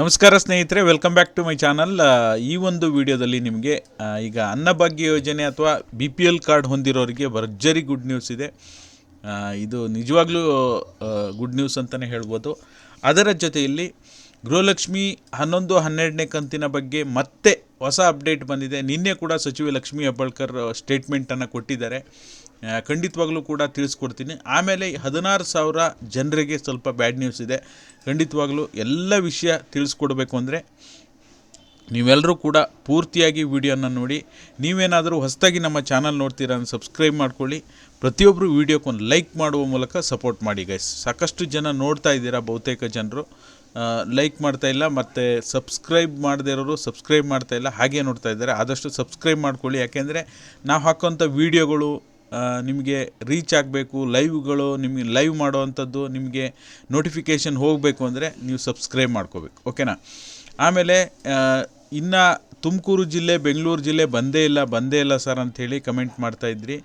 ನಮಸ್ಕಾರ ಸ್ನೇಹಿತರೆ welcome back to my channel ಈ ಒಂದು ವಿಡಿಯೋದಲ್ಲಿ ನಿಮಗೆ ಈಗ ಅನ್ನಭಾಗ್ಯ ಯೋಜನೆ ಅಥವಾ ಬಿ ಪಿ ಎಲ್ ಕಾರ್ಡ್ ಹೊಂದಿರೋರಿಗೆ ಭರ್ಜರಿ ಗುಡ್ ನ್ಯೂಸ್ ಇದೆ. ಇದು ನಿಜವಾಗ್ಲೂ ಗುಡ್ ನ್ಯೂಸ್ ಅಂತಲೇ ಹೇಳ್ಬೋದು. ಅದರ ಜೊತೆಯಲ್ಲಿ ಗೃಹಲಕ್ಷ್ಮಿ ಹನ್ನೊಂದು, ಹನ್ನೆರಡನೇ ಕಂತಿನ ಬಗ್ಗೆ ಮತ್ತೆ ಹೊಸ ಅಪ್ಡೇಟ್ ಬಂದಿದೆ. ನಿನ್ನೆ ಕೂಡ ಸಚಿವೆ ಲಕ್ಷ್ಮೀ ಹೆಬ್ಬಾಳ್ಕರ್ ಸ್ಟೇಟ್ಮೆಂಟನ್ನು ಕೊಟ್ಟಿದ್ದಾರೆ. ಖಂಡಿತವಾಗ್ಲೂ ಕೂಡ ತಿಳಿಸ್ಕೊಡ್ತೀನಿ. ಆಮೇಲೆ ಹದಿನಾರು ಸಾವಿರ ಜನರಿಗೆ ಸ್ವಲ್ಪ ಬ್ಯಾಡ್ ನ್ಯೂಸ್ ಇದೆ. ಖಂಡಿತವಾಗ್ಲೂ ಎಲ್ಲ ವಿಷಯ ತಿಳಿಸ್ಕೊಡ್ಬೇಕು ಅಂದರೆ ನೀವೆಲ್ಲರೂ ಕೂಡ ಪೂರ್ತಿಯಾಗಿ ವಿಡಿಯೋನ ನೋಡಿ. ನೀವೇನಾದರೂ ಹೊಸದಾಗಿ ನಮ್ಮ ಚಾನಲ್ ನೋಡ್ತೀರಾ ಅಂತ ಸಬ್ಸ್ಕ್ರೈಬ್ ಮಾಡ್ಕೊಳ್ಳಿ. ಪ್ರತಿಯೊಬ್ಬರು ವೀಡಿಯೋಕ್ಕೊಂದು ಲೈಕ್ ಮಾಡುವ ಮೂಲಕ ಸಪೋರ್ಟ್ ಮಾಡಿ ಗೈಸ್. ಸಾಕಷ್ಟು ಜನ ನೋಡ್ತಾ ಇದ್ದೀರಾ ಬಹುತೇಕ ಜನರು. ಲೈಕ್ ಮಾಡ್ತಾ ಇಲ್ಲ ಮತ್ತು ಸಬ್ಸ್ಕ್ರೈಬ್ ಮಾಡದೇ ಇರೋರು ಸಬ್ಸ್ಕ್ರೈಬ್ ಮಾಡ್ತಾ ಇಲ್ಲ, ಹಾಗೆ ನೋಡ್ತಾ ಇದ್ದಾರೆ. ಆದಷ್ಟು ಸಬ್ಸ್ಕ್ರೈಬ್ ಮಾಡ್ಕೊಳ್ಳಿ. ಯಾಕೆಂದರೆ ನಾವು ಹಾಕೋಂಥ ವೀಡಿಯೋಗಳು ನಿಮಗೆ ರೀಚ್ ಆಗಬೇಕು ಲೈವ್ಗಳು ನಿಮಗೆ ಲೈವ್ ಮಾಡುವಂಥದ್ದು ನಿಮಗೆ ನೋಟಿಫಿಕೇಷನ್ ಹೋಗಬೇಕು ಅಂದರೆ ನೀವು ಸಬ್ಸ್ಕ್ರೈಬ್ ಮಾಡ್ಕೋಬೇಕು ಓಕೆನಾ ಆಮೇಲೆ ಇನ್ನು ತುಮಕೂರು ಜಿಲ್ಲೆ, ಬೆಂಗಳೂರು ಜಿಲ್ಲೆ ಬಂದೇ ಇಲ್ಲ ಬಂದೇ ಇಲ್ಲ ಸರ್ ಅಂಥೇಳಿ ಕಮೆಂಟ್ ಮಾಡ್ತಾಯಿದ್ರಿ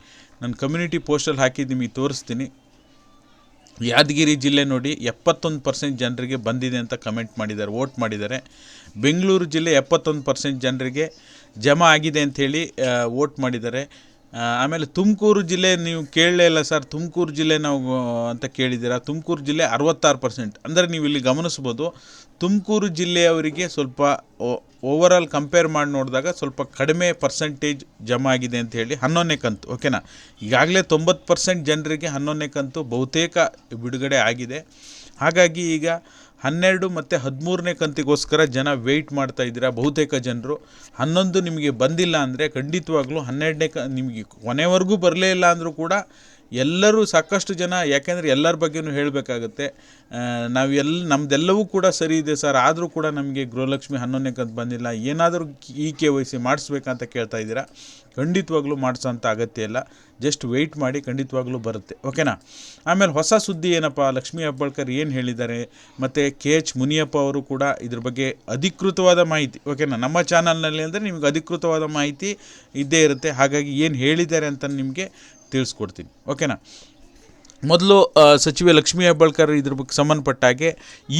ನಾನು ಕಮ್ಯುನಿಟಿ ಪೋಸ್ಟಲ್ಲಿ ಹಾಕಿದ್ದು ನಿಮಗೆ ತೋರಿಸ್ತೀನಿ. ಯಾದಗಿರಿ ಜಿಲ್ಲೆ ನೋಡಿ ಎಪ್ಪತ್ತೊಂದು ಪರ್ಸೆಂಟ್ ಜನರಿಗೆ ಬಂದಿದೆ ಅಂತ ಕಮೆಂಟ್ ಮಾಡಿದ್ದಾರೆ ವೋಟ್ ಮಾಡಿದ್ದಾರೆ. ಬೆಂಗಳೂರು ಜಿಲ್ಲೆ ಎಪ್ಪತ್ತೊಂದು ಪರ್ಸೆಂಟ್ ಜನರಿಗೆ ಜಮಾ ಆಗಿದೆ ಅಂಥೇಳಿ ವೋಟ್ ಮಾಡಿದ್ದಾರೆ. ಆಮೇಲೆ ತುಮಕೂರು ಜಿಲ್ಲೆ ನೀವು ಕೇಳಲೇ ಇಲ್ಲ ಸರ್. ತುಮಕೂರು ಜಿಲ್ಲೆ ನಾವು ಅಂತ ಕೇಳಿದ್ದೀರಾ? ತುಮಕೂರು ಜಿಲ್ಲೆ ಅರವತ್ತಾರು ಪರ್ಸೆಂಟ್ ಅಂದರೆ ನೀವು ಇಲ್ಲಿ ಗಮನಿಸ್ಬೋದು, ತುಮಕೂರು ಜಿಲ್ಲೆಯವರಿಗೆ ಸ್ವಲ್ಪ ಓವರಾಲ್ ಕಂಪೇರ್ ಮಾಡಿ ನೋಡಿದಾಗ ಸ್ವಲ್ಪ ಕಡಿಮೆ ಪರ್ಸೆಂಟೇಜ್ ಜಮಾ ಆಗಿದೆ ಅಂತ ಹೇಳಿ ಹನ್ನೊಂದನೇ ಕಂತು ಓಕೆನಾ ಈಗಾಗಲೇ ತೊಂಬತ್ತು ಪರ್ಸೆಂಟ್ ಜನರಿಗೆ ಹನ್ನೊಂದನೇ ಕಂತು ಬಹುತೇಕ ಬಿಡುಗಡೆ ಆಗಿದೆ. ಹಾಗಾಗಿ ಈಗ ಹನ್ನೆರಡು ಮತ್ತು ಹದಿಮೂರನೇ ಕಂತಿಗೋಸ್ಕರ ಜನ ವೆಯ್ಟ್ ಮಾಡ್ತಾ ಇದ್ದೀರಾ? ಬಹುತೇಕ ಜನರು. ಹನ್ನೊಂದು ನಿಮಗೆ ಬಂದಿಲ್ಲ ಅಂದರೆ ಖಂಡಿತವಾಗ್ಲೂ ಹನ್ನೆರಡನೇ ಕ ನಿಮಗೆ ಕೊನೆವರೆಗೂ ಬರಲೇ ಇಲ್ಲ ಅಂದರೂ ಕೂಡ ಎಲ್ಲರೂ ಸಾಕಷ್ಟು ಜನ, ಯಾಕೆಂದರೆ ಎಲ್ಲರ ಬಗ್ಗೆನೂ ಹೇಳಬೇಕಾಗತ್ತೆ. ನಾವು ಎಲ್ಲ ನಮ್ಮದೆಲ್ಲವೂ ಕೂಡ ಸರಿ ಇದೆ ಸರ್. ಆದರೂ ಕೂಡ ನಮಗೆ ಗೃಹಲಕ್ಷ್ಮಿ ಹನ್ನೊಂದನೇ ಕಂತು ಬಂದಿಲ್ಲ. ಏನಾದರೂ ಇ ಕೆ ವೈ ಸಿ ಮಾಡಿಸ್ಬೇಕಂತ ಕೇಳ್ತಾ ಇದ್ದೀರಾ? ಖಂಡಿತವಾಗ್ಲೂ ಮಾಡಿಸೋಂಥ ಅಗತ್ಯ ಇಲ್ಲ. ಜಸ್ಟ್ ವೆಯ್ಟ್ ಮಾಡಿ ಖಂಡಿತವಾಗ್ಲೂ ಬರುತ್ತೆ. ಓಕೆನಾ? ಆಮೇಲೆ ಹೊಸ ಸುದ್ದಿ ಏನಪ್ಪ? ಲಕ್ಷ್ಮೀ ಹೆಬ್ಬಾಳ್ಕರ್ ಏನು ಹೇಳಿದ್ದಾರೆ? ಮತ್ತು ಕೆ ಎಚ್ ಮುನಿಯಪ್ಪ ಅವರು ಕೂಡ ಇದ್ರ ಬಗ್ಗೆ ಅಧಿಕೃತವಾದ ಮಾಹಿತಿ, ಓಕೆನಾ? ನಮ್ಮ ಚಾನಲ್ನಲ್ಲಿ ಅಂದರೆ ನಿಮಗೆ ಅಧಿಕೃತವಾದ ಮಾಹಿತಿ ಇದ್ದೇ ಇರುತ್ತೆ. ಹಾಗಾಗಿ ಏನು ಹೇಳಿದ್ದಾರೆ ಅಂತ ನಿಮಗೆ ತಿಳಿಸ್ಕೊಡ್ತೀನಿ. ಓಕೆನಾ ಮೊದಲು ಸಚಿವೆ ಲಕ್ಷ್ಮೀ ಹೆಬ್ಬಾಳ್ಕರ್ ಇದ್ರ ಬಗ್ಗೆ ಸಂಬಂಧಪಟ್ಟ ಹಾಗೆ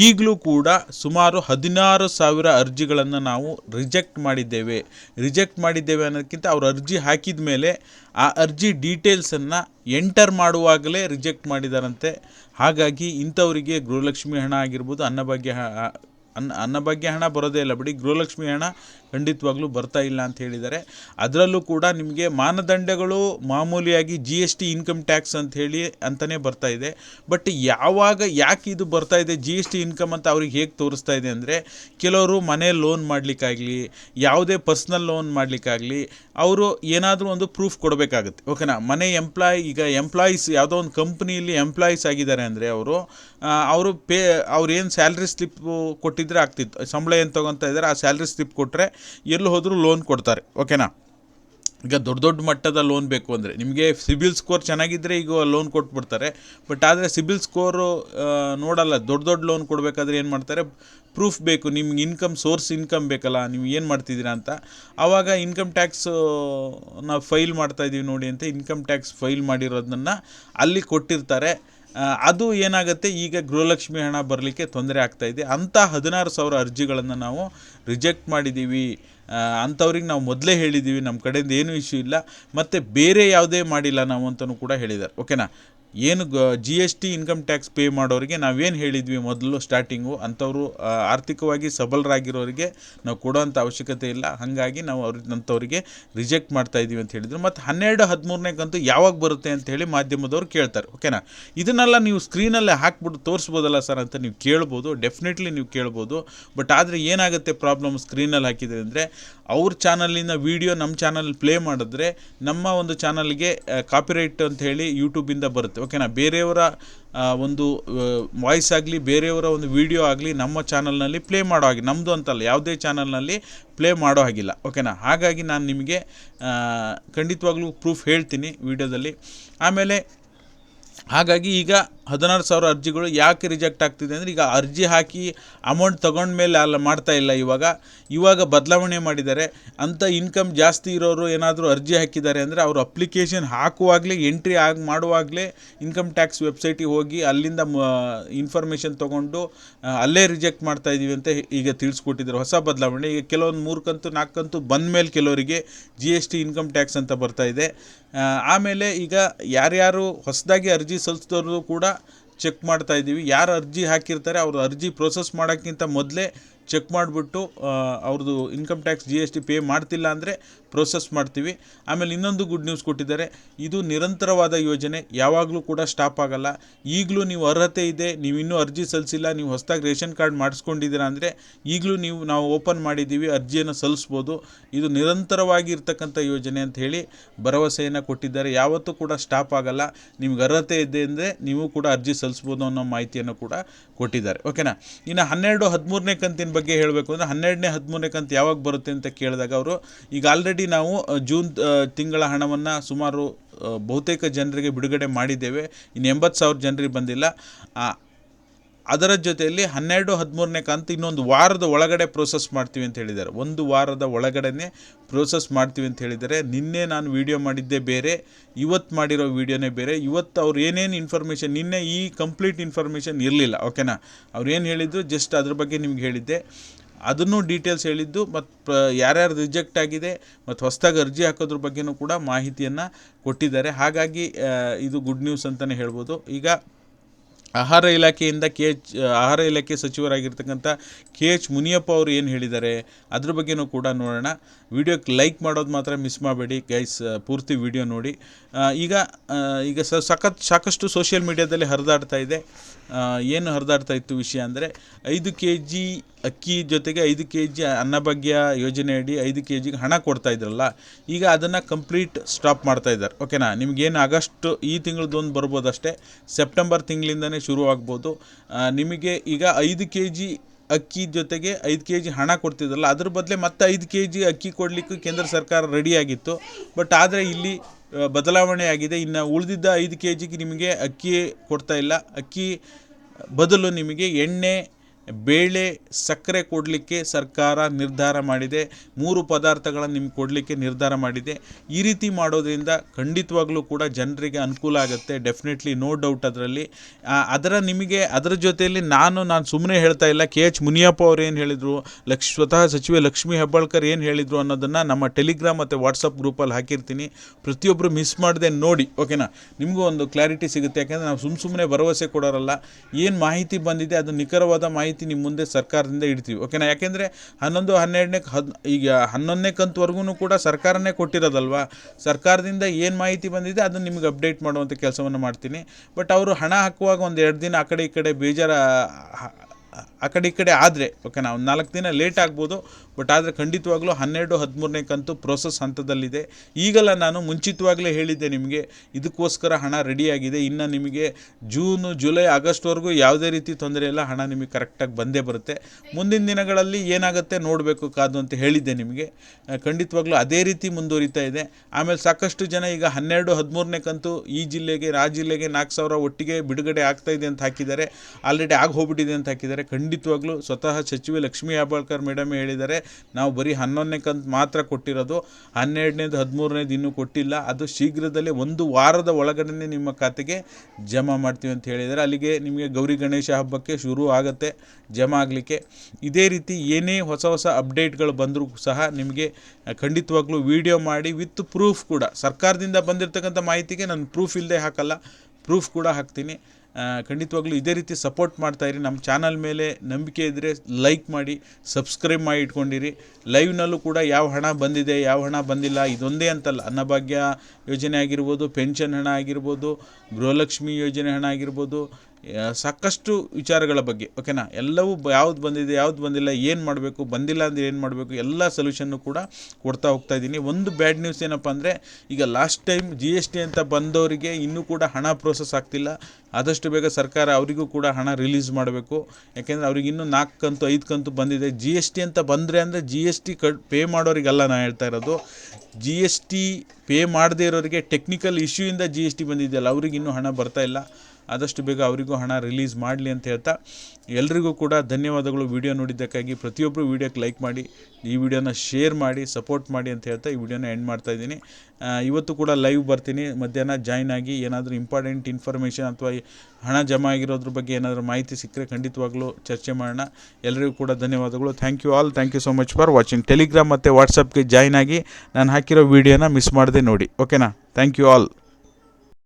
ಈಗಲೂ ಕೂಡ ಸುಮಾರು ಹದಿನಾರು ಸಾವಿರ ಅರ್ಜಿಗಳನ್ನು ನಾವು ರಿಜೆಕ್ಟ್ ಮಾಡಿದ್ದೇವೆ. ರಿಜೆಕ್ಟ್ ಮಾಡಿದ್ದೇವೆ ಅನ್ನೋದಕ್ಕಿಂತ ಅವ್ರು ಅರ್ಜಿ ಹಾಕಿದ ಮೇಲೆ ಆ ಅರ್ಜಿ ಡೀಟೇಲ್ಸನ್ನು ಎಂಟರ್ ಮಾಡುವಾಗಲೇ ರಿಜೆಕ್ಟ್ ಮಾಡಿದಾರಂತೆ. ಹಾಗಾಗಿ ಇಂಥವರಿಗೆ ಗೃಹಲಕ್ಷ್ಮಿ ಹಣ ಆಗಿರ್ಬೋದು ಅನ್ನಭಾಗ್ಯ ಅನ್ನ ಅನ್ನಭಾಗ್ಯ ಹಣ ಬರೋದೇ ಇಲ್ಲ ಬಿಡಿ. ಗೃಹಲಕ್ಷ್ಮಿ ಹಣ ಖಂಡಿತವಾಗ್ಲೂ ಬರ್ತಾ ಇಲ್ಲ ಅಂತ ಹೇಳಿದ್ದಾರೆ. ಅದರಲ್ಲೂ ಕೂಡ ನಿಮಗೆ ಮಾನದಂಡಗಳು ಮಾಮೂಲಿಯಾಗಿ G S T income tax ಅಂತ ಹೇಳಿ ಅಂತಲೇ ಬರ್ತಾ ಇದೆ. ಬಟ್ ಯಾವಾಗ, ಯಾಕೆ ಇದು ಬರ್ತಾ ಇದೆ ಜಿ ಎಸ್ ಟಿ ಇನ್ಕಮ್ ಅಂತ ಅವ್ರಿಗೆ ಹೇಗೆ ತೋರಿಸ್ತಾ ಇದೆ ಅಂದರೆ, ಕೆಲವರು ಮನೆ ಲೋನ್ ಮಾಡಲಿಕ್ಕಾಗಲಿ, ಯಾವುದೇ ಪರ್ಸ್ನಲ್ ಲೋನ್ ಮಾಡಲಿಕ್ಕಾಗಲಿ, ಅವರು ಏನಾದರೂ ಒಂದು ಪ್ರೂಫ್ ಕೊಡಬೇಕಾಗುತ್ತೆ. ಓಕೆನಾ ಮನೆ ಎಂಪ್ಲಾಯ್ ಈಗ ಎಂಪ್ಲಾಯೀಸ್ ಯಾವುದೋ ಒಂದು ಕಂಪ್ನಿಯಲ್ಲಿ ಎಂಪ್ಲಾಯೀಸ್ ಆಗಿದ್ದಾರೆ ಅಂದರೆ ಅವರು ಅವರು ಪೇ, ಅವ್ರು ಏನು ಸ್ಯಾಲ್ರಿ ಸ್ಲಿಪ್ ಕೊಟ್ಟಿದ್ರೆ ಆಗ್ತಿತ್ತು. ಸಂಬಳ ಏನು ತೊಗೊತಾ ಇದ್ದಾರೆ ಆ ಸ್ಯಾಲ್ರಿ ಸ್ಲಿಪ್ ಕೊಟ್ಟರೆ ಎಲ್ಲಿ ಹೋದರೂ ಲೋನ್ ಕೊಡ್ತಾರೆ ಓಕೆನಾ ಈಗ ದೊಡ್ಡ ದೊಡ್ಡ ಮಟ್ಟದ ಲೋನ್ ಬೇಕು ಅಂದರೆ, ನಿಮಗೆ ಸಿಬಿಲ್ ಸ್ಕೋರ್ ಚೆನ್ನಾಗಿದ್ದರೆ ಈಗ ಲೋನ್ ಕೊಟ್ಬಿಡ್ತಾರೆ ಬಟ್ ಆದರೆ ಸಿಬಿಲ್ ಸ್ಕೋರು ನೋಡಲ್ಲ, ದೊಡ್ಡ ದೊಡ್ಡ ಲೋನ್ ಕೊಡಬೇಕಾದ್ರೆ ಏನು ಮಾಡ್ತಾರೆ? ಪ್ರೂಫ್ ಬೇಕು, ನಿಮ್ಗೆ ಇನ್ಕಮ್ ಸೋರ್ಸ್ ಇನ್ಕಮ್ ಬೇಕಲ್ಲ, ನೀವು ಏನು ಮಾಡ್ತಿದ್ದೀರಾ ಅಂತ. ಆವಾಗ ಇನ್ಕಮ್ ಟ್ಯಾಕ್ಸ್ ನಾವು ಫೈಲ್ ಮಾಡ್ತಾ ಇದ್ದೀವಿ ನೋಡಿ ಅಂತ ಇನ್ಕಮ್ ಟ್ಯಾಕ್ಸ್ ಫೈಲ್ ಮಾಡಿರೋದನ್ನು ಅಲ್ಲಿ ಕೊಟ್ಟಿರ್ತಾರೆ. ಅದು ಏನಾಗುತ್ತೆ? ಈಗ ಗೃಹಲಕ್ಷ್ಮಿ ಹಣ ಬರಲಿಕ್ಕೆ ತೊಂದರೆ ಆಗ್ತಾ ಇದೆ. ಅಂಥ ಹದಿನಾರು ಸಾವಿರ ಅರ್ಜಿಗಳನ್ನು ನಾವು ರಿಜೆಕ್ಟ್ ಮಾಡಿದ್ದೀವಿ ಅಂಥವ್ರಿಗೆ ನಾವು ಮೊದಲೇ ಹೇಳಿದ್ದೀವಿ ನಮ್ಮ ಕಡೆಯಿಂದ ಏನೂ ಇಶ್ಯೂ ಇಲ್ಲ. ಮತ್ತು ಬೇರೆ ಯಾವುದೇ ಮಾಡಿಲ್ಲ ನಾವು ಅಂತಲೂ ಕೂಡ ಹೇಳಿದ್ದಾರೆ. ಓಕೆನಾ? ಏನು G S T income tax pay ಮಾಡೋರಿಗೆ ನಾವೇನು ಹೇಳಿದ್ವಿ ಮೊದಲು ಸ್ಟಾರ್ಟಿಂಗು ಅಂಥವ್ರು ಆರ್ಥಿಕವಾಗಿ ಸಬಲರಾಗಿರೋರಿಗೆ ನಾವು ಕೊಡೋವಂಥ ಅವಶ್ಯಕತೆ ಇಲ್ಲ. ಹಾಗಾಗಿ ನಾವು ಅವ್ರ, ಅಂಥವ್ರಿಗೆ ರಿಜೆಕ್ಟ್ ಮಾಡ್ತಾ ಇದ್ದೀವಿ ಅಂತ ಹೇಳಿದ್ರು. ಮತ್ತು ಹನ್ನೆರಡು, ಹದಿಮೂರನೇ ಕಂತು ಯಾವಾಗ ಬರುತ್ತೆ ಅಂತ ಹೇಳಿ ಮಾಧ್ಯಮದವ್ರು ಕೇಳ್ತಾರೆ ಓಕೆನಾ ಇದನ್ನೆಲ್ಲ ನೀವು ಸ್ಕ್ರೀನಲ್ಲೇ ಹಾಕ್ಬಿಟ್ಟು ತೋರಿಸ್ಬೋದಲ್ಲ ಸರ್ ಅಂತ ನೀವು ಕೇಳ್ಬೋದು ಡೆಫಿನೆಟ್ಲಿ ನೀವು ಕೇಳ್ಬೋದು. ಬಟ್ ಆದರೆ ಏನಾಗುತ್ತೆ ಪ್ರಾಬ್ಲಮ್ ಸ್ಕ್ರೀನಲ್ಲಿ ಹಾಕಿದ್ರೆ ಅಂದರೆ, ಅವ್ರ ಚಾನಲಿನ ವೀಡಿಯೋ ನಮ್ಮ ಚಾನಲ್ ಪ್ಲೇ ಮಾಡಿದ್ರೆ ನಮ್ಮ ಒಂದು ಚಾನಲ್ಗೆ ಕಾಪಿರೈಟ್ ಅಂತ ಹೇಳಿ ಯೂಟ್ಯೂಬಿಂದ ಬರುತ್ತೆ. ಓಕೆನಾ ಬೇರೆಯವರ ಒಂದು ವಾಯ್ಸ್ ಆಗಲಿ, ಬೇರೆಯವರ ಒಂದು ವಿಡಿಯೋ ಆಗಲಿ, ನಮ್ಮ ಚಾನಲ್ನಲ್ಲಿ ಪ್ಲೇ ಮಾಡೋ ಹಾಗೆ ನಮ್ಮದು ಅಂತಲ್ಲ, ಯಾವುದೇ ಚಾನಲ್ನಲ್ಲಿ ಪ್ಲೇ ಮಾಡೋ ಹಾಗಿಲ್ಲ ಓಕೆನಾ ಹಾಗಾಗಿ ನಾನು ನಿಮಗೆ ಖಂಡಿತವಾಗ್ಲೂ ಪ್ರೂಫ್ ಹೇಳ್ತೀನಿ ವಿಡಿಯೋದಲ್ಲಿ ಆಮೇಲೆ, ಹಾಗಾಗಿ ಈಗ ಹದಿನಾರು ಸಾವಿರ ಅರ್ಜಿಗಳು ಯಾಕೆ ರಿಜೆಕ್ಟ್ ಆಗ್ತಿದೆ ಅಂದರೆ ಈಗ ಅರ್ಜಿ ಹಾಕಿ ಅಮೌಂಟ್ ತಗೊಂಡ್ಮೇಲೆ ಅಲ್ಲ ಮಾಡ್ತಾ ಇಲ್ಲ ಇವಾಗ. ಇವಾಗ ಬದಲಾವಣೆ ಮಾಡಿದ್ದಾರೆ. ಅಂಥ ಇನ್ಕಮ್ ಜಾಸ್ತಿ ಇರೋರು ಏನಾದರೂ ಅರ್ಜಿ ಹಾಕಿದ್ದಾರೆ ಅಂದರೆ ಅವರು ಅಪ್ಲಿಕೇಶನ್ ಹಾಕುವಾಗಲೇ, ಎಂಟ್ರಿ ಆಗಿ ಮಾಡುವಾಗಲೇ ಇನ್ಕಮ್ ಟ್ಯಾಕ್ಸ್ ವೆಬ್ಸೈಟಿಗೆ ಹೋಗಿ ಅಲ್ಲಿಂದ ಇನ್ಫಾರ್ಮೇಷನ್ ತೊಗೊಂಡು ಅಲ್ಲೇ ರಿಜೆಕ್ಟ್ ಮಾಡ್ತಾ ಇದ್ದೀವಿ ಅಂತ ಈಗ ತಿಳಿಸ್ಕೊಟ್ಟಿದ್ದಾರೆ. ಹೊಸ ಬದಲಾವಣೆ. ಈಗ ಕೆಲವೊಂದು ಮೂರು ಕಂತು ನಾಲ್ಕು ಕಂತು ಬಂದ ಮೇಲೆ ಕೆಲವರಿಗೆ G S T income tax ಅಂತ ಬರ್ತಾ ಇದೆ. ಆಮೇಲೆ ಈಗ ಯಾರ್ಯಾರು ಹೊಸದಾಗಿ ಅರ್ಜಿ ಸಲ್ಲಿಸಿದವರು ಕೂಡ ಚೆಕ್ ಮಾಡ್ತಾ ಇದ್ದೀವಿ. ಯಾರು ಅರ್ಜಿ ಹಾಕಿರ್ತಾರೆ ಅವ್ರ ಅರ್ಜಿ ಪ್ರೊಸೆಸ್ ಮಾಡೋಕ್ಕಿಂತ ಮೊದಲೇ ಚೆಕ್ ಮಾಡಿಬಿಟ್ಟು ಅವ್ರದ್ದು income tax G S T pay ಮಾಡ್ತಿಲ್ಲ ಅಂದರೆ ಪ್ರೋಸೆಸ್ ಮಾಡ್ತೀವಿ. ಆಮೇಲೆ ಇನ್ನೊಂದು ಗುಡ್ ನ್ಯೂಸ್ ಕೊಟ್ಟಿದ್ದಾರೆ. ಇದು ನಿರಂತರವಾದ ಯೋಜನೆ. ಯಾವಾಗಲೂ ಕೂಡ ಸ್ಟಾಪ್ ಆಗಲ್ಲ. ಈಗಲೂ ನೀವು ಅರ್ಹತೆ ಇದೆ. ನೀವು ಇನ್ನೂ ಅರ್ಜಿ ಸಲ್ಲಿಸಿಲ್ಲ. ನೀವು ಹೊಸದಾಗಿ ರೇಷನ್ ಕಾರ್ಡ್ ಮಾಡಿಸ್ಕೊಂಡಿದ್ದೀರಾ ಅಂದರೆ ಈಗಲೂ ನೀವು, ನಾವು ಓಪನ್ ಮಾಡಿದ್ದೀವಿ. ಅರ್ಜಿಯನ್ನು ಸಲ್ಲಿಸ್ಬೋದು. ಇದು ನಿರಂತರವಾಗಿ ಇರ್ತಕ್ಕಂಥ ಯೋಜನೆ ಅಂತ ಹೇಳಿ ಭರವಸೆಯನ್ನು ಕೊಟ್ಟಿದ್ದಾರೆ. ಯಾವತ್ತೂ ಕೂಡ ಸ್ಟಾಪ್ ಆಗಲ್ಲ. ನಿಮ್ಗೆ ಅರ್ಹತೆ ಇದೆ ಅಂದರೆ ನೀವು ಕೂಡ ಅರ್ಜಿ ಸಲ್ಲಿಸ್ಬೋದು ಅನ್ನೋ ಮಾಹಿತಿಯನ್ನು ಕೂಡ ಕೊಟ್ಟಿದ್ದಾರೆ. ಓಕೆನಾ? ಇನ್ನು ಹನ್ನೆರಡು ಹದಿಮೂರನೇ ಕಂತಿನ ಬಗ್ಗೆ ಹೇಳಬೇಕು ಅಂದರೆ ಹನ್ನೆರಡನೇ ಹದಿಮೂರನೇ ಕಂತು ಯಾವಾಗ ಬರುತ್ತೆ ಅಂತ ಕೇಳಿದಾಗ ಅವರು ಈಗ ಆಲ್ರೆಡಿ ನಾವು ಜೂನ್ ತಿಂಗಳ ಹಣವನ್ನು ಸುಮಾರು ಬಹುತೇಕ ಜನರಿಗೆ ಬಿಡುಗಡೆ ಮಾಡಿದ್ದೇವೆ. ಇನ್ನು ಎಂಬತ್ತು ಸಾವಿರ ಜನರಿಗೆ ಬಂದಿಲ್ಲ. ಅದರ ಜೊತೆಯಲ್ಲಿ ಹನ್ನೆರಡು, ಹದಿಮೂರನೇ ಕಂತು ಇನ್ನೊಂದು ವಾರದ ಒಳಗಡೆ ಪ್ರೋಸೆಸ್ ಮಾಡ್ತೀವಿ ಅಂತ ಹೇಳಿದ್ದಾರೆ. ಒಂದು ವಾರದ ಒಳಗಡೆನೇ ಪ್ರೋಸೆಸ್ ಮಾಡ್ತೀವಿ ಅಂತ ಹೇಳಿದ್ದಾರೆ. ನಿನ್ನೆ ನಾನು ವಿಡಿಯೋ ಮಾಡಿದ್ದೇ ಬೇರೆ, ಇವತ್ತು ಮಾಡಿರೋ ವಿಡಿಯೋನೇ ಬೇರೆ. ಇವತ್ತು ಅವ್ರು ಏನೇನು ಇನ್ಫಾರ್ಮೇಷನ್ ನಿನ್ನೆ ಈ ಕಂಪ್ಲೀಟ್ ಇನ್ಫಾರ್ಮೇಷನ್ ಇರಲಿಲ್ಲ ಓಕೆನಾ ಅವ್ರು ಏನು ಹೇಳಿದ್ರು ಜಸ್ಟ್ ಅದ್ರ ಬಗ್ಗೆ ನಿಮ್ಗೆ ಹೇಳಿದ್ದೆ. ಅದನ್ನು ಡೀಟೇಲ್ಸ್ ಹೇಳಿದ್ದು ಮತ್ತು ಯಾರ್ಯಾರು ರಿಜೆಕ್ಟ್ ಆಗಿದೆ ಮತ್ತು ಹೊಸದಾಗಿ ಅರ್ಜಿ ಹಾಕೋದ್ರ ಬಗ್ಗೆನೂ ಕೂಡ ಮಾಹಿತಿಯನ್ನು ಕೊಟ್ಟಿದ್ದಾರೆ. ಹಾಗಾಗಿ ಇದು ಗುಡ್ ನ್ಯೂಸ್ ಅಂತಲೇ ಹೇಳ್ಬೋದು. ಈಗ, ಆಹಾರ ಇಲಾಖೆಯಿಂದ ಕೆ ಎಚ್, ಆಹಾರ ಇಲಾಖೆ ಸಚಿವರಾಗಿರ್ತಕ್ಕಂಥ ಕೆ ಎಚ್ ಮುನಿಯಪ್ಪ ಅವರು ಏನು ಹೇಳಿದ್ದಾರೆ, ಅದ್ರ ಬಗ್ಗೆನೂ ಕೂಡ ನೋಡೋಣ. ವಿಡಿಯೋಕ್ಕೆ ಲೈಕ್ ಮಾಡೋದು ಮಾತ್ರ ಮಿಸ್ ಮಾಡಬೇಡಿ. ಗೈಸ್ ಪೂರ್ತಿ ವಿಡಿಯೋ ನೋಡಿ. ಈಗ ಈಗ ಸ, ಸಖತ್, ಸಾಕಷ್ಟು ಸೋಷಿಯಲ್ ಮೀಡ್ಯಾದಲ್ಲಿ ಹರಿದಾಡ್ತಾ ಇದೆ. ಏನು ಹರಿದಾಡ್ತಾ ಇತ್ತು ವಿಷಯ ಅಂದರೆ, ಐದು ಕೆ ಜಿ ಅಕ್ಕಿ ಜೊತೆಗೆ ಐದು ಕೆ ಜಿ ಅನ್ನಭಾಗ್ಯ ಯೋಜನೆಯಡಿ ಐದು ಕೆ ಜಿಗೆ ಹಣ ಕೊಡ್ತಾ ಇದ್ರಲ್ಲ, ಈಗ ಅದನ್ನು ಕಂಪ್ಲೀಟ್ ಸ್ಟಾಪ್ ಮಾಡ್ತಾ ಇದ್ದಾರೆ. ಓಕೆನಾ ನಿಮಗೇನು ಆಗಸ್ಟ್ ಈ ತಿಂಗಳದೊಂದು ಬರ್ಬೋದು ಅಷ್ಟೇ ಸೆಪ್ಟೆಂಬರ್ ತಿಂಗಳಿಂದನೇ ಶುರು ಆಗ್ಬೋದು ನಿಮಗೆ ಈಗ ಐದು ಕೆ ಜಿ ಅಕ್ಕಿ ಜೊತೆಗೆ ಐದು ಕೆ ಜಿ ಹಣ ಕೊಡ್ತಿದ್ರಲ್ಲ, ಅದ್ರ ಬದಲೇ ಮತ್ತೆ ಐದು ಕೆ ಜಿ ಅಕ್ಕಿ ಕೊಡಲಿಕ್ಕೆ ಕೇಂದ್ರ ಸರ್ಕಾರ ರೆಡಿಯಾಗಿತ್ತು ಬಟ್ ಆದರೆ ಇಲ್ಲಿ ಬದಲಾವಣೆ ಆಗಿದೆ. ಇನ್ನು ಉಳಿದಿದ್ದ ಐದು ಕೆ ಜಿಗೆ ನಿಮಗೆ ಅಕ್ಕಿ ಕೊಡ್ತಾ ಇಲ್ಲ. ಅಕ್ಕಿ ಬದಲು ನಿಮಗೆ ಎಣ್ಣೆ ಬೇಳೆ ಸಕ್ಕರೆ ಕೊಡಲಿಕ್ಕೆ ಸರ್ಕಾರ ನಿರ್ಧಾರ ಮಾಡಿದೆ, ಮೂರು ಪದಾರ್ಥಗಳನ್ನು ನಿಮ್ಗೆ ಕೊಡಲಿಕ್ಕೆ ನಿರ್ಧಾರ ಮಾಡಿದೆ. ಈ ರೀತಿ ಮಾಡೋದರಿಂದ ಖಂಡಿತವಾಗ್ಲೂ ಕೂಡ ಜನರಿಗೆ ಅನುಕೂಲ ಆಗುತ್ತೆ ಡೆಫಿನೆಟ್ಲಿ ನೋ ಡೌಟ್ ಅದರಲ್ಲಿ. ಅದರ ನಿಮಗೆ, ಅದರ ಜೊತೆಯಲ್ಲಿ ನಾನು ನಾನು ಸುಮ್ಮನೆ ಹೇಳ್ತಾ ಇಲ್ಲ, ಕೆ ಎಚ್ ಮುನಿಯಪ್ಪ ಅವರು ಏನು ಹೇಳಿದರು, ಲಕ್ಷ್, ಸ್ವತಃ ಸಚಿವೆ ಲಕ್ಷ್ಮಿ ಹೆಬ್ಬಾಳ್ಕರ್ ಏನು ಹೇಳಿದರು ಅನ್ನೋದನ್ನು ನಮ್ಮ ಟೆಲಿಗ್ರಾಮ್ ಮತ್ತು ವಾಟ್ಸಪ್ ಗ್ರೂಪಲ್ಲಿ ಹಾಕಿರ್ತೀನಿ. ಪ್ರತಿಯೊಬ್ಬರು ಮಿಸ್ ಮಾಡದೆ ನೋಡಿ ಓಕೆನಾ ನಿಮಗೂ ಒಂದು ಕ್ಲಾರಿಟಿ ಸಿಗುತ್ತೆ, ಯಾಕೆಂದರೆ ನಾವು ಸುಮ್ಮ ಸುಮ್ಮನೆ ಭರವಸೆ ಕೊಡೋರಲ್ಲ. ಏನು ಮಾಹಿತಿ ಬಂದಿದೆ, ಅದು ನಿಖರವಾದ ಮಾಹಿತಿ ನಿಮ್ಮ ಮುಂದೆ ಸರ್ಕಾರದಿಂದ ಇಡ್ತೀವಿ. ಓಕೆನಾ ಯಾಕೆಂದರೆ ಹನ್ನೊಂದು, ಹನ್ನೆರಡನೇ ಹದ್ ಈಗ ಹನ್ನೊಂದನೇ ಕಂತುವರೆಗೂ ಕೂಡ ಸರ್ಕಾರನೇ ಕೊಟ್ಟಿರೋದಲ್ವಾ? ಸರ್ಕಾರದಿಂದ ಏನು ಮಾಹಿತಿ ಬಂದಿದೆ ಅದನ್ನು ನಿಮಗೆ ಅಪ್ಡೇಟ್ ಮಾಡುವಂಥ ಕೆಲಸವನ್ನು ಮಾಡ್ತೀನಿ. ಬಟ್ ಅವರು ಹಣ ಹಾಕುವಾಗ ಒಂದು ಎರಡು ದಿನ ಆ ಕಡೆ ಈ ಕಡೆ ಬೇಜಾರ ಆ ಕಡೆ ಈ ಕಡೆ ಆದರೆ ಓಕೆನಾ ಒಂದು ನಾಲ್ಕು ದಿನ ಲೇಟ್ ಆಗ್ಬೋದು ಬಟ್ ಆದರೆ ಖಂಡಿತವಾಗ್ಲೂ ಹನ್ನೆರಡು, ಹದಿಮೂರನೇ ಕಂತು ಪ್ರೋಸೆಸ್ ಹಂತದಲ್ಲಿದೆ. ಈಗಲ್ಲ ನಾನು ಮುಂಚಿತವಾಗಲೇ ಹೇಳಿದ್ದೆ ನಿಮಗೆ, ಇದಕ್ಕೋಸ್ಕರ ಹಣ ರೆಡಿಯಾಗಿದೆ ಇನ್ನು ನಿಮಗೆ ಜೂನು ಜುಲೈ ಆಗಸ್ಟ್ವರೆಗೂ ಯಾವುದೇ ರೀತಿ ತೊಂದರೆ ಇಲ್ಲ, ಹಣ ನಿಮಗೆ ಕರೆಕ್ಟಾಗಿ ಬಂದೇ ಬರುತ್ತೆ. ಮುಂದಿನ ದಿನಗಳಲ್ಲಿ ಏನಾಗುತ್ತೆ ನೋಡಬೇಕು ಕಾದು ಅಂತ ಹೇಳಿದ್ದೆ ನಿಮಗೆ. ಖಂಡಿತವಾಗ್ಲೂ ಅದೇ ರೀತಿ ಮುಂದುವರಿತಾ ಇದೆ. ಆಮೇಲೆ ಸಾಕಷ್ಟು ಜನ ಈಗ ಹನ್ನೆರಡು, ಹದಿಮೂರನೇ ಕಂತು ಈ ಜಿಲ್ಲೆಗೆ ಆ ಜಿಲ್ಲೆಗೆ ನಾಲ್ಕು ಸಾವಿರ ಒಟ್ಟಿಗೆ ಬಿಡುಗಡೆ ಆಗ್ತಾ ಇದೆ ಅಂತ ಹಾಕಿದ್ದಾರೆ. ಆಲ್ರೆಡಿ ಆಗಿ ಹೋಗ್ಬಿಟ್ಟಿದೆ ಅಂತ ಹಾಕಿದ್ದಾರೆ. ಖಂಡಿತವಾಗ್ಲೂ ಸ್ವತಃ ಸಚಿವೆ ಲಕ್ಷ್ಮೀ ಹೆಬ್ಬಾಳ್ಕರ್ ಮೇಡಮ್ ಹೇಳಿದ್ದಾರೆ ನಾವು ಬರೀ ಹನ್ನೊಂದನೇ ಕಂತು ಮಾತ್ರ ಕೊಟ್ಟಿರೋದು, ಹನ್ನೆರಡನೇದು, ಹದಿಮೂರನೇದು ಇನ್ನೂ ಕೊಟ್ಟಿಲ್ಲ. ಅದು ಶೀಘ್ರದಲ್ಲೇ ಒಂದು ವಾರದ ಒಳಗಡೆ ನಿಮ್ಮ ಖಾತೆಗೆ ಜಮಾ ಮಾಡ್ತೀವಿ ಅಂತ ಹೇಳಿದ್ದಾರೆ. ಅಲ್ಲಿಗೆ ನಿಮಗೆ ಗೌರಿ ಗಣೇಶ ಹಬ್ಬಕ್ಕೆ ಶುರು ಆಗುತ್ತೆ, ಜಮಾ ಆಗಲಿಕ್ಕೆ. ಇದೇ ರೀತಿ ಏನೇ ಹೊಸ ಹೊಸ ಅಪ್ಡೇಟ್ಗಳು ಬಂದರೂ ಸಹ ನಿಮಗೆ ಖಂಡಿತವಾಗ್ಲೂ ವಿಡಿಯೋ ಮಾಡಿ ವಿತ್ ಪ್ರೂಫ್ ಕೂಡ. ಸರ್ಕಾರದಿಂದ ಬಂದಿರತಕ್ಕಂಥ ಮಾಹಿತಿಗೆ ನಾನು ಪ್ರೂಫ್ ಇಲ್ಲದೆ ಹಾಕಲ್ಲ, ಪ್ರೂಫ್ ಕೂಡ ಹಾಕ್ತೀನಿ. ಖಂಡಿತವಾಗ್ಲೂ ಇದೇ ರೀತಿ ಸಪೋರ್ಟ್ ಮಾಡ್ತಾ ಇರಿ. ನಮ್ಮ ಚಾನಲ್ ಮೇಲೆ ನಂಬಿಕೆ ಇದ್ದರೆ ಲೈಕ್ ಮಾಡಿ ಸಬ್ಸ್ಕ್ರೈಬ್ ಮಾಡಿ ಇಟ್ಕೊಂಡಿರಿ. ಲೈವ್ನಲ್ಲೂ ಕೂಡ ಯಾವ ಹಣ ಬಂದಿದೆ, ಯಾವ ಹಣ ಬಂದಿಲ್ಲ, ಇದೊಂದೇ ಅಂತಲ್ಲ. ಅನ್ನಭಾಗ್ಯ ಯೋಜನೆ ಆಗಿರ್ಬೋದು ಪೆನ್ಷನ್ ಹಣ ಆಗಿರ್ಬೋದು, ಗೃಹಲಕ್ಷ್ಮಿ ಯೋಜನೆ ಹಣ ಆಗಿರ್ಬೋದು ಸಾಕಷ್ಟು ವಿಚಾರಗಳ ಬಗ್ಗೆ ಓಕೆನಾ ಎಲ್ಲವೂ ಯಾವ್ದು ಬಂದಿದೆ, ಯಾವ್ದು ಬಂದಿಲ್ಲ, ಏನು ಮಾಡಬೇಕು, ಬಂದಿಲ್ಲ ಅಂದರೆ ಏನು ಮಾಡಬೇಕು, ಎಲ್ಲ ಸೊಲ್ಯೂಷನ್ನು ಕೂಡ ಕೊಡ್ತಾ ಹೋಗ್ತಾ ಇದ್ದೀನಿ ಒಂದು ಬ್ಯಾಡ್ ನ್ಯೂಸ್ ಏನಪ್ಪ ಅಂದರೆ, ಈಗ last time G S T ಅಂತ ಬಂದವರಿಗೆ ಇನ್ನೂ ಕೂಡ ಹಣ ಪ್ರೋಸೆಸ್ ಆಗ್ತಿಲ್ಲ. ಆದಷ್ಟು ಬೇಗ ಸರ್ಕಾರ ಅವರಿಗೂ ಕೂಡ ಹಣ ರಿಲೀಸ್ ಮಾಡಬೇಕು. ಯಾಕೆಂದರೆ ಅವ್ರಿಗೆ ಇನ್ನೂ ನಾಲ್ಕು ಕಂತು, ಐದು ಕಂತು ಬಂದಿದೆ. ಜಿ ಎಸ್ ಟಿ ಅಂತ ಬಂದರೆ ಅಂದರೆ G S T cut pay ಮಾಡೋರಿಗೆಲ್ಲ ನಾನು ಹೇಳ್ತಾ ಇರೋದು. ಜಿ ಎಸ್ ಟಿ ಪೇ ಮಾಡದೇ ಇರೋರಿಗೆ ಟೆಕ್ನಿಕಲ್ ಇಶ್ಯೂಯಿಂದ ಜಿ ಎಸ್ ಟಿ ಬಂದಿದೆಯಲ್ಲ, ಅವ್ರಿಗೆ ಇನ್ನೂ ಹಣ ಬರ್ತಾ ಇಲ್ಲ. ಆದಷ್ಟು ಬೇಗ ಅವರಿಗೂ ಹಣ ರಿಲೀಸ್ ಮಾಡಲಿ ಅಂತ ಹೇಳ್ತಾ ಎಲ್ರಿಗೂ ಕೂಡ ಧನ್ಯವಾದಗಳು ವಿಡಿಯೋ ನೋಡಿದ್ದಕ್ಕಾಗಿ. ಪ್ರತಿಯೊಬ್ಬರು ವಿಡಿಯೋಕ್ಕೆ ಲೈಕ್ ಮಾಡಿ, ಈ ವಿಡಿಯೋನ ಶೇರ್ ಮಾಡಿ, ಸಪೋರ್ಟ್ ಮಾಡಿ ಅಂತ ಹೇಳ್ತಾ ಈ ವಿಡಿಯೋನ ಎಂಡ್ ಮಾಡ್ತಾ ಇದ್ದೀನಿ. ಇವತ್ತು ಕೂಡ ಲೈವ್ ಬರ್ತೀನಿ. ಮಧ್ಯಾಹ್ನ ಜಾಯ್ನ್ ಆಗಿ ಏನಾದರೂ ಇಂಪಾರ್ಟೆಂಟ್ ಇನ್ಫಾರ್ಮೇಷನ್ ಅಥವಾ ಹಣ ಜಮಾ ಆಗಿರೋದ್ರ ಬಗ್ಗೆ ಏನಾದರೂ ಮಾಹಿತಿ ಸಿಕ್ಕರೆ ಖಂಡಿತವಾಗ್ಲೂ ಚರ್ಚೆ ಮಾಡೋಣ. ಎಲ್ಲರಿಗೂ ಕೂಡ ಧನ್ಯವಾದಗಳು. Thank you all thank you so much for watching Telegram ಮತ್ತು ವಾಟ್ಸಪ್ಗೆ ಜಾಯ್ನ್ ಆಗಿ ನಾನು ಹಾಕಿರೋ ವಿಡಿಯೋನ ಮಿಸ್ ಮಾಡದೆ ನೋಡಿ. ಓಕೆನಾ ಥ್ಯಾಂಕ್ ಯು ಆಲ್